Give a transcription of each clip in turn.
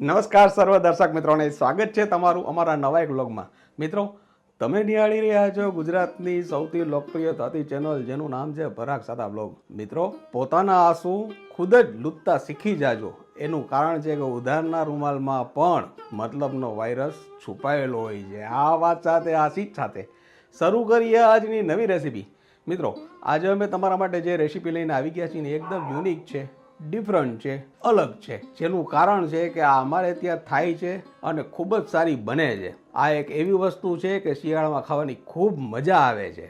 નમસ્કાર સર્વ દર્શક મિત્રોને, સ્વાગત છે તમારું અમારા નવા એક બ્લોગમાં મિત્રો, તમે નિહાળી રહ્યા છો ગુજરાતની સૌથી લોકપ્રિય થતી ચેનલ જેનું નામ છે ભરાક સાદા બ્લોગ મિત્રો, પોતાના આંસુ ખુદ જ લૂંટતા શીખી જાજો. એનું કારણ છે કે ઉધારના રૂમાલમાં પણ મતલબનો વાયરસ છુપાયેલો હોય છે. આ વાત સાથે, આ સીટ સાથે શરૂ કરીએ આજની નવી રેસીપી મિત્રો, આજે અમે તમારા માટે જે રેસીપી લઈને આવી ગયા છીએ ને એકદમ યુનિક છે. ડિફરન્ટ છે, અલગ છે. જેનું કારણ છે કે આ અમારે ત્યાં થાય છે અને ખૂબ જ સારી બને છે. આ એક એવી વસ્તુ છે કે શિયાળામાં ખાવાની ખૂબ મજા આવે છે.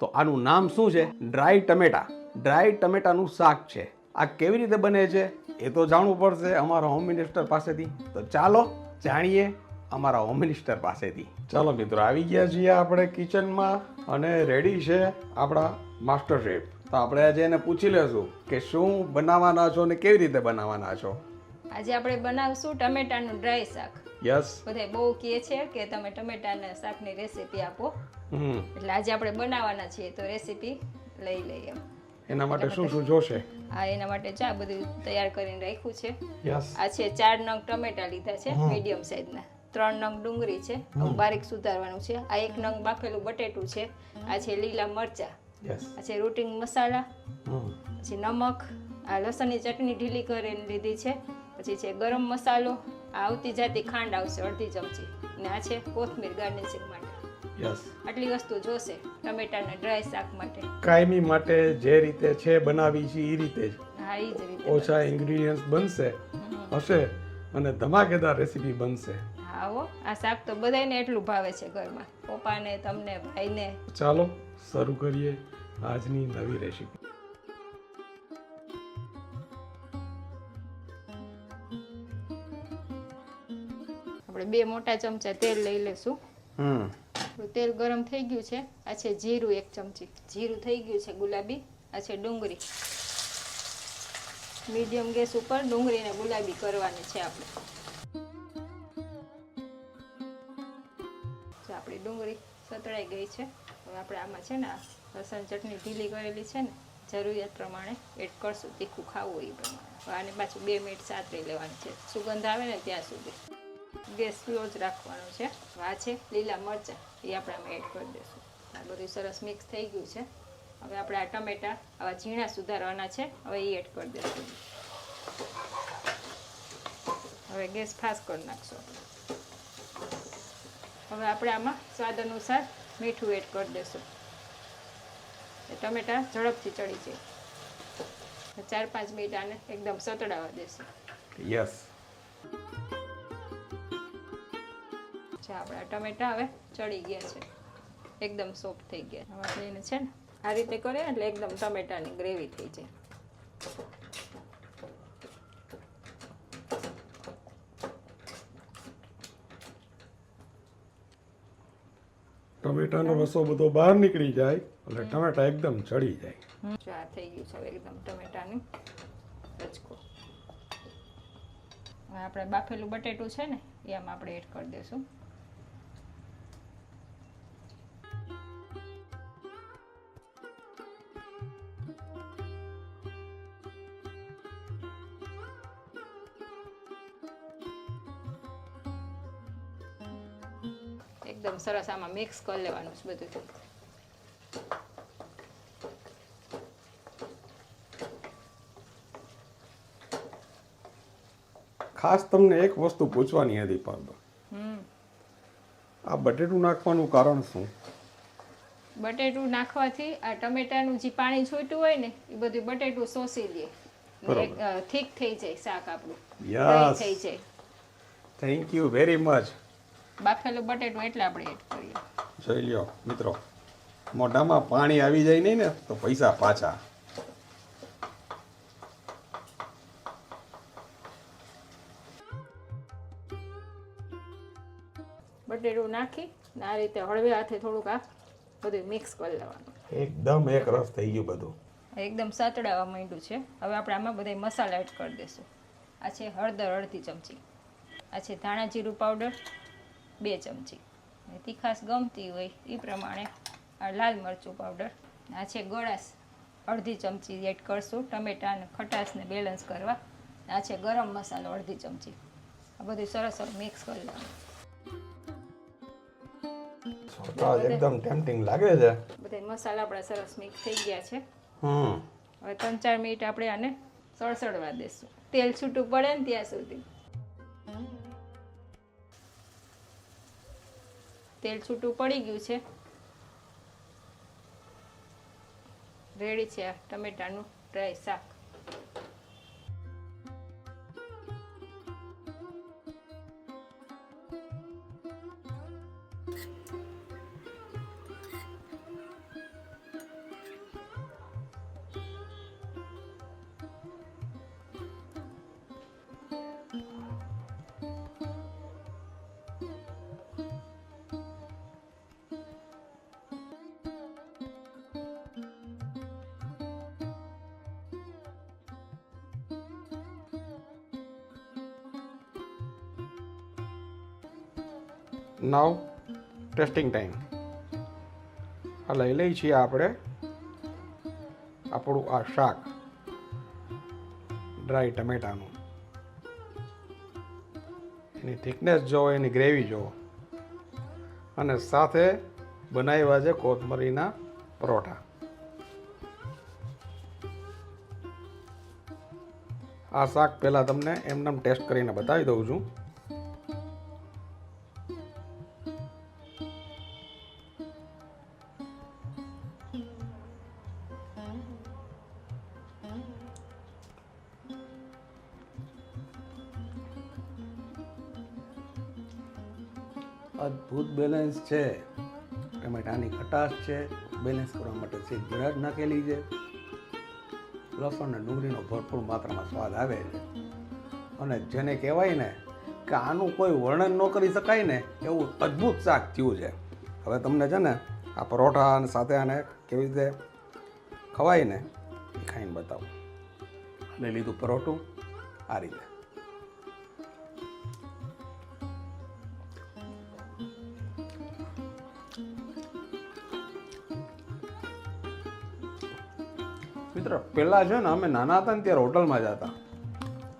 તો આનું નામ શું છે? ડ્રાય ટમેટા ડ્રાય ટમેટાનું શાક છે. આ કેવી રીતે બને છે? એ તો જાણવું પડશે અમારા હોમ મિનિસ્ટર પાસેથી. તો ચાલો જાણીએ અમારા હોમ મિનિસ્ટર પાસેથી. ચાલો મિત્રો, આવી ગયા છીએ આપણે કિચનમાં અને રેડી છે આપણા માસ્ટર શેફ તો આપણે આજે એને પૂછી લેશું કે શું બનાવવાના છો ને કેવી રીતે બનાવવાના છો? આજે આપણે બનાવશું ટમેટાનું ડ્રાય શાક. યસ. બધે બહુ કહે છે કે તમે ટમેટાના શાકની રેસીપી આપો. એટલે આજે આપણે બનાવવાના છીએ તો રેસીપી લઈ લઈએ એના માટે શું શું જોશે? આ એના માટે ચા બધું તૈયાર કરીને રાખ્યું છે. યસ. આ છે ચાર નંગ ટમેટા લીધા છે મીડિયમ સાઈઝના. ત્રણ નંગ ડુંગળી છે બારીક સુધારવાનું છે. આ એક નંગ બાફેલું બટેટું છે. આ છે લીલા મરચા. યસ આ છે રૂટિંગ મસાલા પછી નમક આ લસણની ચટણી ઢીલી કરીને લીધી છે. પછી છે ગરમ મસાલો આ આવતી જાતી ખાંડ આવશે અડધી ચમચી. અને આ છે કોથમીર ગાર્નિશિંગ માટે. આટલી વસ્તુ જોશે ટમેટાના ડ્રાય શાક માટે. કાયમી માટે જે રીતે છે બનાવી છે એ રીતે જ. હા એ જ રીતે ઓછા ઇન્ગ્રીડિયન્ટ્સ બનશે હશે અને ધમાકેદાર રેસીપી બનશે. હો આ શાક તો બધાને એટલું ભાવે છે ઘરમાં. પપ્પાને તમને ભાઈને. ચાલો શરૂ કરીએ આજની નવી રેસીપી આપણે બે મોટા ચમચા તેલ લઈ લેશું હમ. તેલ ગરમ થઈ ગયું છે. આ છે જીરું એક ચમચી. જીરું થઈ ગયું છે ગુલાબી આ છે ડુંગળી. મીડિયમ ગેસ ઉપર ડુંગળીને ગુલાબી કરવાની છે આપણે. ડુંગળી સતળાઈ ગઈ છે. હવે આપણે આમાં છે ને લસણ ચટણી ઢીલી કરેલી છે ને, જરૂરિયાત પ્રમાણે એડ કરશું, તીખું ખાવું એ પ્રમાણે. હવે આને પાછું બે મિનિટ સાતરી લેવાની છે. સુગંધ આવે ને ત્યાં સુધી. ગેસ સ્લો જ રાખવાનો છે. આ છે લીલા મરચાં, એ આપણે આમાં એડ કરી દઈશું. આ બધું સરસ મિક્સ થઈ ગયું છે. હવે આપણે આ ટમેટા, આવા ઝીણા સુધારવાના છે. હવે એ એડ કરી દઈશું. હવે ગેસ ફાસ્ટ કરી નાખશું આપણે. હવે આપણે આમાં સ્વાદ અનુસાર મીઠું એડ કરી દઈશું. એ ટમેટા ઝડપથી ચડી જાય. ચાર પાંચ મિનિટ આને એકદમ સતડાવવા દેશું યસ છે આપણા ટમેટા હવે ચડી ગયા છે. એકદમ સોફ્ટ થઈ ગયા. હવે આપણે એને છે ને આ રીતે કરીએ એટલે એકદમ ટમેટાની ગ્રેવી થઈ જાય. ટમેટાનો રસો બધો બહાર નીકળી જાય એટલે ટમેટા એકદમ ચડી જાય. ચા થઈ ગયું છે એકદમ ટમેટાની રચકો. આપણે બાફેલું બટેટું છે ને એ આમ આપણે એડ કરી દઈશું એકદમ સરસ આમાં મિક્સ કરી લેવાનું છે બધું ખાસ તમને એક વસ્તુ પૂછવાની હતી પાર્વર આ બટેટું નાખવાનું કારણ શું? બટેટું નાખવાથી આ ટમેટાનું જે પાણી છૂટ્યું હોય ને એ બધું બટેટું શોષી લે. ઠીક થઈ જાય શાક આપણું. થઈ જાય. થેન્ક યુ વેરી મચ બાફેલું બટેટું એટલે આપણે એડ કરીએ. જોઈ લ્યો મિત્રો. મોઢામાં પાણી આવી જાય નહીં ને તો પૈસા પાછા. બટેટું નાખી ને આ રીતે હળવે હાથે થોડુંક આ બધું મિક્સ કરી લેવાનું. એકદમ એક રસ થઈ ગયું બધું. એકદમ સાતડાવા માંડ્યું છે. હવે આપણે આમાં બધા મસાલા એડ કરી દઈશું આ છે હળદર અડધી ચમચી. આ છે ધાણા જીરું પાવડર. બે ચમચી. તીખાશ ગમતી હોય એ પ્રમાણે આ લાલ મરચું પાવડર આ છે ગળાશ. અડધી ચમચી એડ કરશું. ટમેટા અને ખટાશને બેલેન્સ કરવા. આ છે ગરમ મસાલો અડધી ચમચી. આ બધું સરસ મિક્સ કરી લેવાનું. એકદમ ટેમ્પટિંગ લાગે છે. બધા મસાલા આપણા સરસ મિક્સ થઈ ગયા છે. હમ. હવે ત્રણ ચાર મિનિટ આપણે આને સળસળવા દેશું. તેલ છૂટું પડે ને ત્યાં સુધી. તેલ છૂટું પડી ગયું છે. રેડી છે આ ટમેટાનું ડ્રાય શાક નાવ ટેસ્ટિંગ ટાઈમ આ લઈ લઈએ છીએ આપણે આપણું આ શાક ડ્રાય ટમેટાનું. એની થિકનેસ જુઓ, એની ગ્રેવી જુઓ. અને સાથે બનાવ્યા છે કોથમરીના પરોઠા. આ શાક પહેલાં તમને એમનેમ ટેસ્ટ કરીને બતાવી દઉં છું. અદ્ભુત બેલેન્સ છે. ટમેટાની ખટાશ છે. બેલેન્સ કરવા માટે છે બ્રેડ નાખેલી છે. લસણ અને ડુંગળીનો ભરપૂર માત્રામાં સ્વાદ આવે છે. અને જેને કહેવાય ને કે આનું કોઈ વર્ણન ન કરી શકાય ને એવું અદ્ભુત શાક થયું છે. હવે તમને છે ને આ પરોઠા અને સાથે આને કેવી રીતે ખવાય ને ખાઈને બતાવું. લઈ લીધું પરોઠું આ રીતે. મિત્ર, પહેલાં છે ને અમે નાના હતા ને ત્યારે હોટલમાં જતા.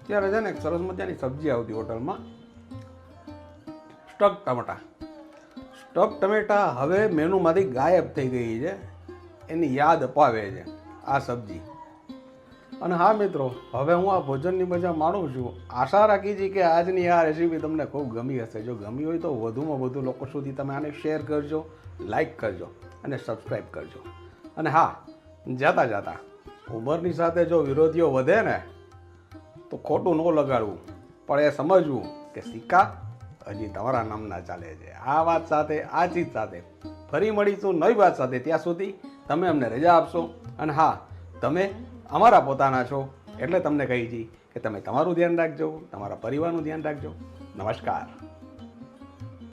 ત્યારે છે ને સરસ મજાની સબ્જી આવતી હોટલમાં. સ્ટક ટમેટા. સ્ટક ટમેટા હવે મેનુમાંથી ગાયબ થઈ ગઈ છે. એની યાદ અપાવે છે આ સબ્જી. અને હા મિત્રો, હવે હું આ ભોજનની મજા માણું છું. આશા રાખી છે કે આજની આ રેસીપી તમને ખૂબ ગમી હશે. જો ગમી હોય તો વધુમાં વધુ લોકો સુધી તમે આને શેર કરજો લાઈક કરજો અને સબસ્ક્રાઈબ કરજો. અને હા, જતા જાતા. ઉંમરની સાથે જો વિરોધીઓ વધે ને, તો ખોટું ન લગાડવું. પણ એ સમજવું કે સિક્કા હજી તમારા નામના ચાલે છે. આ વાત સાથે, આ ચીજ સાથે ફરી મળીશું નવી વાત સાથે. ત્યાં સુધી તમે અમને રજા આપશો અને હા, તમે અમારા પોતાના છો. એટલે તમને કહી છીએ કે તમે તમારું ધ્યાન રાખજો, તમારા પરિવારનું ધ્યાન રાખજો. નમસ્કાર.